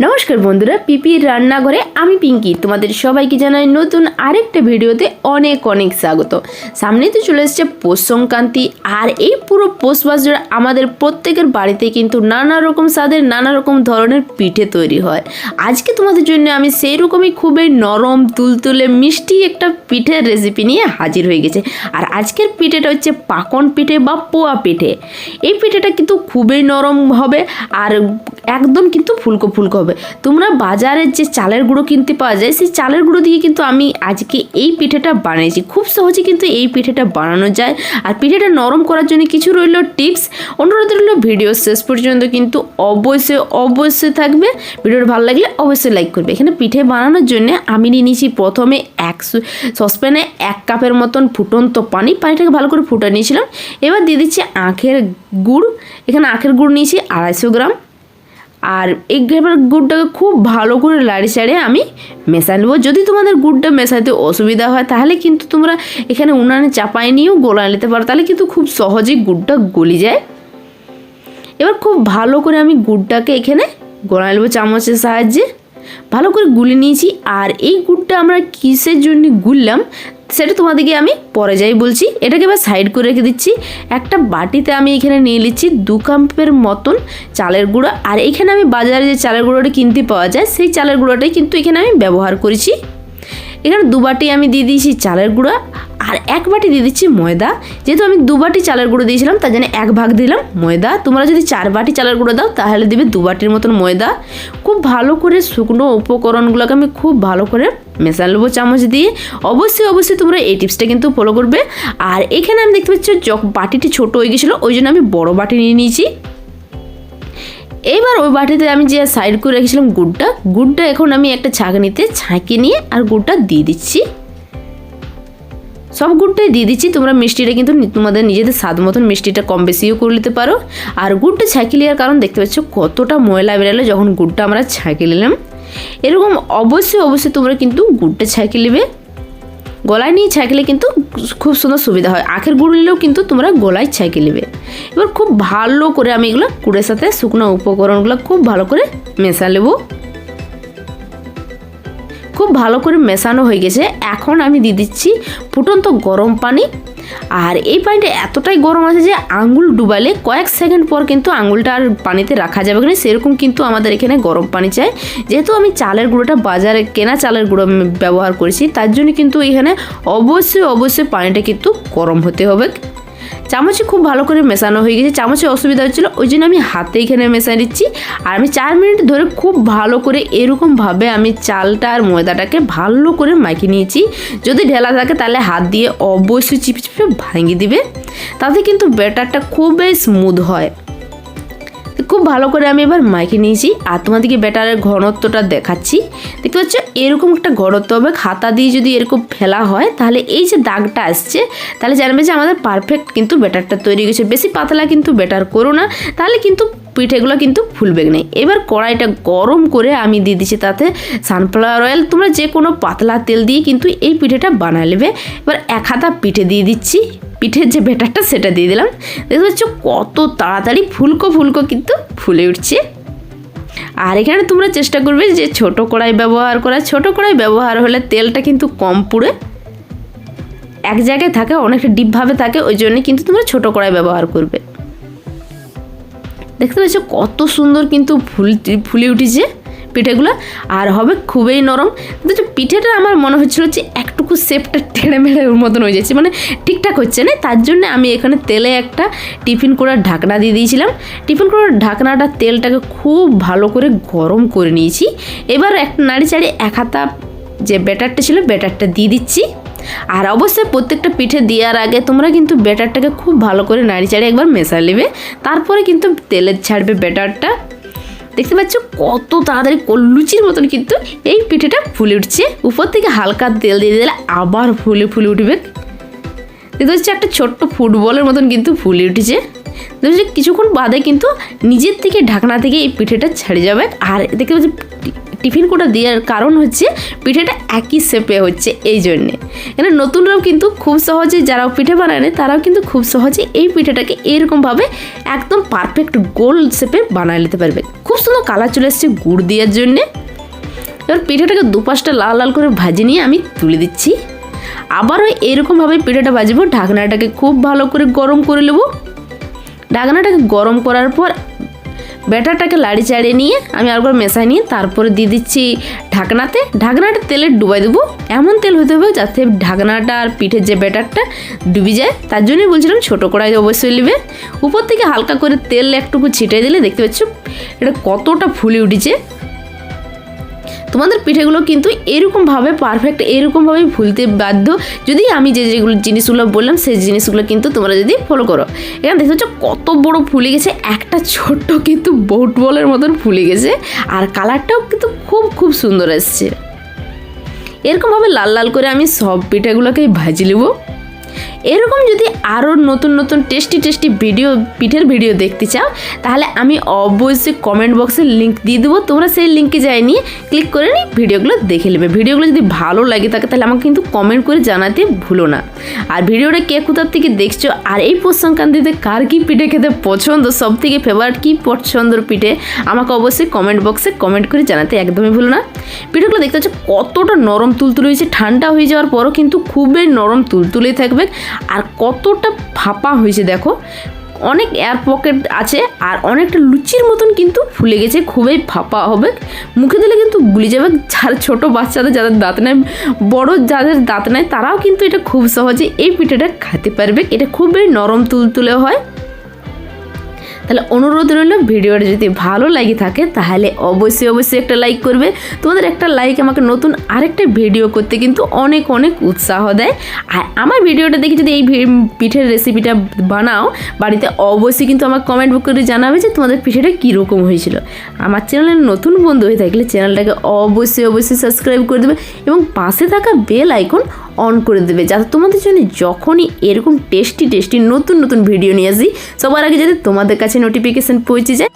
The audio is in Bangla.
নমস্কার বন্ধুরা পিপির রান্নাঘরে আমি পিঙ্কি। তোমাদের সবাইকে জানাই নতুন আরেকটা ভিডিওতে অনেক অনেক স্বাগত। সামনেই তো চলে এসছে পৌষ সংক্রান্তি, আর এই পুরো পৌষ মাস জুড়ে আমাদের প্রত্যেকের বাড়িতে কিন্তু নানা রকম স্বাদের, নানা রকম ধরনের পিঠে তৈরি হয়। আজকে তোমাদের জন্য আমি সেই রকমই খুবই নরম, তুলতুলে, মিষ্টি একটা পিঠের রেসিপি নিয়ে হাজির হয়ে গেছে। আর আজকের পিঠেটা হচ্ছে পাকন পিঠে বা পোয়া পিঠে। এই পিঠেটা কিন্তু খুবই নরম হবে, আর একদম কিন্তু ফুলকো ফুলকো হবে। তোমরা বাজারের যে চালের গুঁড়ো কিনতে পাওয়া যায়, সেই চালের গুঁড়ো দিয়ে কিন্তু আমি আজকে এই পিঠেটা বানিয়েছি। খুব সহজে কিন্তু এই পিঠেটা বানানো যায়। আর পিঠেটা নরম করার জন্য কিছু রইল টিপস। অনুরোধ রইল ভিডিও শেষ পর্যন্ত কিন্তু অবশ্যই অবশ্যই থাকবে। ভিডিওটা ভালো লাগলে অবশ্যই লাইক করবে। এখানে পিঠে বানানোর জন্য আমি নিয়ে নিয়েছি প্রথমে এক সসপ্যানে এক কাপের মতন ফুটন্ত পানি। পানিটাকে ভালো করে ফুটে নিয়েছিলাম। এবার দিয়ে দিচ্ছি আখের গুড়। এখানে আখের গুড় নিয়েছি আড়াইশো গ্রাম। আর এই এবার গুড়টাকে খুব ভালো করে লাড়ি চাড়ে আমি মেশা নেব। যদি তোমাদের গুড়টা মেশাতে অসুবিধা হয়, তাহলে কিন্তু তোমরা এখানে উনানে চাপাই নিয়েও গোলা নিতে পারো। তাহলে কিন্তু খুব সহজেই গুড়টা গলি যায়। এবার খুব ভালো করে আমি গুড়টাকে এখানে গোলা নেব চামচের সাহায্যে। ভালো করে গুলে নিয়েছি। আর এই গুড়টা আমরা কিসের জন্য গুললাম, সেটা তোমাদেরকে আমি পরে যাই বলছি। এটাকে এবার সাইড করে রেখে দিচ্ছি। একটা বাটিতে আমি এখানে নিয়ে নিচ্ছি দু কাপের মতন চালের গুঁড়ো। আর এখানে আমি বাজারে যে চালের গুঁড়োটা কিনতে পাওয়া যায়, সেই চালের গুঁড়োটাই কিন্তু এখানে আমি ব্যবহার করেছি। এখানে দু বাটি আমি দিয়ে দিয়েছি চালের গুঁড়া। আর এক বাটি দিয়ে দিচ্ছি ময়দা। যেহেতু আমি দু বাটি চালের গুঁড়ো দিয়েছিলাম, তার জন্য এক ভাগ দিলাম ময়দা। তোমরা যদি চার বাটি চালের গুঁড়ো দাও, তাহলে দিবে দু বাটির মতন ময়দা। খুব ভালো করে শুকনো উপকরণগুলোকে আমি খুব ভালো করে মেশা নেব চামচ দিয়ে। অবশ্যই অবশ্যই তোমরা এই টিপসটা কিন্তু ফলো করবে। আর এখানে আমি দেখতে পাচ্ছি বাটিটি ছোটো হয়ে গেছিল, ওই জন্য আমি বড় বাটি নিয়ে নিয়েছি। এবার ওই বাটিতে আমি যে সাইড করে রেখেছিলাম গুড়টা গুড়টা এখন আমি একটা ছাঁকনিতে ছাঁকে নিয়ে আর গুড়টা দিয়ে দিচ্ছি। সব গুড়টাই দিয়ে দিচ্ছি। তোমরা মিষ্টিটা কিন্তু তোমাদের নিজেদের স্বাদ মতন মিষ্টিটা কম বেশিও করে নিতে পারো। আর গুড়টা ছাঁকি নেওয়ার কারণ দেখতে পাচ্ছ কতটা ময়লা বেরোলো যখন গুড়টা আমরা ছাঁকি নিলাম। এরকম অবশ্যই অবশ্যই তোমরা কিন্তু গুড়টা ছাঁকি নেবে। গলায় নিয়ে ছাঁকলে কিন্তু খুব সুন্দর সুবিধা হয়। আখের গুড় নিলেও কিন্তু তোমরা গলায় ছাঁকে নেবে। এবার খুব ভালো করে আমি এগুলো গুড়ের সাথে শুকনো উপকরণগুলো খুব ভালো করে মেশা নেব ভালো করে মেশানো হয়ে গেছে। এখন আমি দিয়ে দিচ্ছি ফুটন্ত গরম পানি। আর এই পানিটা এতটাই গরম আছে যে আঙুল ডুবালে কয়েক সেকেন্ড পর কিন্তু আঙুলটা আর পানিতে রাখা যাবে না সেরকম কিন্তু আমাদের এখানে গরম পানি চাই। যেহেতু আমি চালের গুঁড়োটা বাজারে কেনা চালের গুঁড়ো ব্যবহার করেছি, তার জন্য কিন্তু এখানে অবশ্যই অবশ্যই পানিটা কিন্তু গরম হতে হবে। চামচে খুব ভালো করে মেশানো হয়ে গেছে, চামচে অসুবিধা হচ্ছিল, ওই জন্য আমি হাতে এখানে মেশা নিচ্ছি আর আমি চার মিনিট ধরে খুব ভালো করে এরকমভাবে আমি চালটা আর ময়দাটাকে ভালো করে মাখিয়ে নিয়েছি। যদি ঢেলা থাকে তাহলে হাত দিয়ে অবশ্যই চিপে চিপে ভাঙিয়ে দিবে। তাতে কিন্তু ব্যাটারটা খুবই স্মুথ হয়। খুব ভালো করে আমি এবার মাইকে নিয়েছি আর তোমাদেরকে ব্যাটারের ঘনত্বটা দেখাচ্ছি। দেখতে পাচ্ছ? এরকম একটা ঘনত্ব হবে। খাতা দিয়ে যদি এরকম ফেলা হয়, তাহলে এই যে দাগটা আসছে, তাহলে জানবে যে আমাদের পারফেক্ট কিন্তু ব্যাটারটা তৈরি গেছে বেশি পাতলা কিন্তু ব্যাটার করো না, তাহলে কিন্তু পিঠেগুলো কিন্তু ফুলবে নেই এবার কড়াইটা গরম করে আমি দিয়ে দিচ্ছি তাতে সানফ্লাওয়ার অয়েল তোমরা যে কোনো পাতলা তেল দিয়ে কিন্তু এই পিঠেটা বানা নেবে এবার এক হাতা পিঠে দিয়ে দিচ্ছি। পিঠের যে ব্যাটারটা সেটা দিয়ে দিলাম। দেখতে পাচ্ছ কত তাড়াতাড়ি ফুলকো ফুলকো কিন্তু ফুলে উঠছে। আর এখানে তোমরা চেষ্টা করবে যে ছোট কড়াই ব্যবহার করা। ছোট কড়াই ব্যবহার হলে তেলটা কিন্তু কম পুড়ে। এক জায়গায় থাকে, অনেকটা ডিপভাবে থাকে, ওই জন্য কিন্তু তোমরা ছোট কড়াই ব্যবহার করবে। দেখতে পাচ্ছ কত সুন্দর কিন্তু ফুল ফুলে উঠেছে। পিঠেগুলো আর হবে খুবই নরম। কিন্তু পিঠেটা আমার মনে হচ্ছিল যে একটুকু শেপটা টেড়ে মেড়ে মতন হয়ে যাচ্ছে। মানে ঠিকঠাক হচ্ছে না, তার জন্য আমি এখানে তেলে একটা টিফিন করার ঢাকনা দিয়ে দিয়েছিলাম। টিফিন করার ঢাকনাটা তেলটাকে খুব ভালো করে গরম করে নিয়েছি। এবার এক নাড়ি চাড়ি এক হাতা যে ব্যাটারটা ছিল, ব্যাটারটা দিয়ে দিচ্ছি। আর অবশ্যই প্রত্যেকটা পিঠে দেওয়ার আগে তোমরা কিন্তু ব্যাটারটাকে খুব ভালো করে নাড়ি চাড়ি একবার মেশা নেবে তারপরে কিন্তু তেলের ছাড়বে ব্যাটারটা। দেখতে পাচ্ছ কত তাড়াতাড়ি লুচির মতন কিন্তু এই পিঠেটা ফুলে উঠছে। উপর থেকে হালকা তেল দিয়ে দিলে আবার ফুলে ফুলে উঠবে। দেখতে পাচ্ছি একটা ছোট্ট ফুটবলের মতন কিন্তু ফুলে উঠেছে। দেখছি কিছুক্ষণ বাদে কিন্তু নিজের থেকে ঢাকনা থেকে এই পিঠেটা ছেড়ে যাবে। আর দেখতে পাচ্ছি টিফিন কোটা দেওয়ার কারণ হচ্ছে পিঠেটা একই শেপে হচ্ছে এই জন্যে। এখানে নতুনরাও কিন্তু খুব সহজে যারাও পিঠে বানায় তারাও কিন্তু খুব সহজে এই পিঠেটাকে এরকমভাবে একদম পারফেক্ট গোল শেপে বানায় নিতে পারবে। খুব খুব সুন্দর কালার চলে এসছে গুড় দেওয়ার জন্যে। এবার পিঠাটাকে দুপাশটা লাল লাল করে ভাজি নিয়ে আমি তুলে দিচ্ছি। আবারও এরকমভাবে পিঠাটা ভাজবো, ঢাকনাটাকে খুব ভালো করে গরম করে নেব। ঢাকনাটাকে গরম করার পর ব্যাটারটাকে লাড়ি চাড়িয়ে নিয়ে আমি আরেকবার মেশাই নিয়ে তারপরে দিয়ে দিচ্ছি ঢাকনাতে। ঢাকনাটা তেলে ডুবাই দেবো। এমন তেল হতে হবে যাতে ঢাকনাটা আর পিঠের যে ব্যাটারটা ডুবে যায়, তার জন্যই বলছিলাম ছোটো কড়াই অবশ্যই নেবে। উপর থেকে হালকা করে তেল একটুকু ছিটে দিলে দেখতে পাচ্ছ, এটা কতটা ফুলে উঠেছে। তোমাদের পিঠেগুলো কিন্তু এরকমভাবে পারফেক্ট এরকমভাবেই ফুলতে বাধ্য। যদি আমি যে যেগুলো জিনিসগুলো বললাম, সেই জিনিসগুলো কিন্তু তোমরা যদি ফলো করো। এখানে দেখতে পাচ্ছ কত বড় ফুলে গেছে, একটা ছোট্ট কিন্তু বোট বলের মতন ফুলে গেছে। আর কালারটাও কিন্তু খুব খুব সুন্দর এসছে। এরকমভাবে লাল লাল করে আমি সব পিঠাগুলোকেই ভাজি নেব। এরকম যদি আরও নতুন নতুন টেস্টি টেস্টি ভিডিও, পিঠের ভিডিও দেখতে চাও, তাহলে আমি অবশ্যই কমেন্ট বক্সে লিঙ্ক দিয়ে দেবো। তোমরা সেই লিঙ্কে যাই নিয়ে ক্লিক করে নিয়ে ভিডিওগুলো দেখে নেবে। ভিডিওগুলো যদি ভালো লাগে থাকে, তাহলে আমাকে কিন্তু কমেন্ট করে জানাতে ভুলো না। আর ভিডিওটা কে কোথার থেকে দেখছ, আর এই পৌষ কার কী পিঠে খেতে পছন্দ সব থেকে ফেভারিট কী পছন্দর পিঠে, আমাকে অবশ্যই কমেন্ট বক্সে কমেন্ট করে জানাতে একদমই ভুলো না। পিঠেগুলো দেখতে পাচ্ছ কতটা নরম তুলতুলে হয়েছে। ঠান্ডা হয়ে যাওয়ার পরও কিন্তু খুবই নরম তুলতুলেই থাকবে। আর কতটা ফাঁপা হয়েছে দেখো। অনেক এয়ার পকেট আছে আর অনেকটা লুচির মতন কিন্তু ফুলে গেছে, খুবই ফাঁপা হবে। মুখে দিলে কিন্তু গুলি যাবে। যার ছোটো বাচ্চাদের যাদের দাঁত নেয় বড় যাদের দাঁত নেয় তারাও কিন্তু এটা খুব সহজে এই পিঠাটা খেতে পারবে। এটা খুবই নরম তুলতুলে হয়। তাহলে অনুরোধ রইল ভিডিওটা যদি ভালো লাগে থাকে, তাহলে অবশ্যই অবশ্যই একটা লাইক করবে। তোমাদের একটা লাইক আমাকে নতুন আরেকটা ভিডিও করতে কিন্তু অনেক অনেক উৎসাহ দেয়। আর আমার ভিডিওটা দেখে যদি এই পিঠের রেসিপিটা বানাও, বাড়িতে অবশ্যই কিন্তু আমার কমেন্ট বুক করে জানাবে যে তোমাদের পিঠেটা কীরকম হয়েছিল। আমার চ্যানেলের নতুন বন্ধু হয়ে থাকলে চ্যানেলটাকে অবশ্যই অবশ্যই সাবস্ক্রাইব করে দেবে এবং পাশে থাকা বেল আইকন অন করে দেবে, যাতে তোমাদের জন্য যখনই এরকম টেস্টি টেস্টি নতুন নতুন ভিডিও নিয়ে আসি, সবার আগে যাতে তোমাদের কাছে নোটিফিকেশান পৌঁছে যায়।